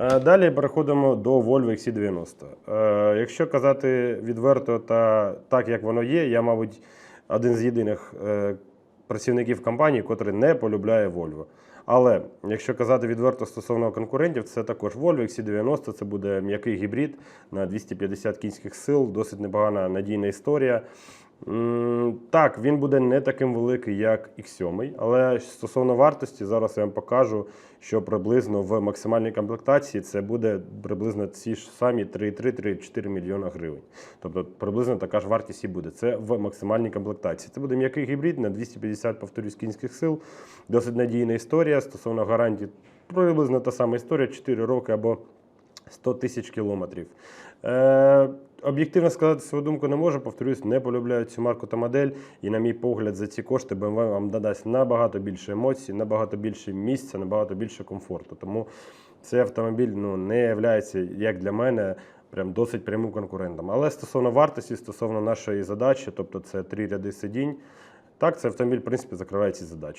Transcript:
Е, Далі переходимо до Volvo XC90. Е, Якщо казати відверто та так, як воно є, я, мабуть, один з єдиних е, працівників компанії, котрий не полюбляє Volvo. Але якщо казати відверто стосовно конкурентів, це також Volvo XC90, це буде м'який гібрид на 250 кінських сил, досить непогана надійна історія. Так, він буде не таким великий, як X7, але стосовно вартості, зараз я вам покажу, що приблизно в максимальній комплектації це буде приблизно ці ж самі 3,3-3,4 мільйона гривень. Тобто приблизно така ж вартість і буде. Це в максимальній комплектації. Це буде м'який гібрид на 250, повторюсь, кінських сил. Досить надійна історія стосовно гарантій. Приблизно та сама історія 4 роки або 100 тисяч кілометрів. Е, об'єктивно сказати свою думку не можу, повторюсь, не полюбляю цю марку та модель. І, на мій погляд, за ці кошти BMW вам додасть набагато більше емоцій, набагато більше місця, набагато більше комфорту. Тому цей автомобіль ну, не є, як для мене, прям досить прямим конкурентом. Але стосовно вартості, стосовно нашої задачі, тобто це три ряди сидінь, так, цей автомобіль, в принципі, закриває ці задачі.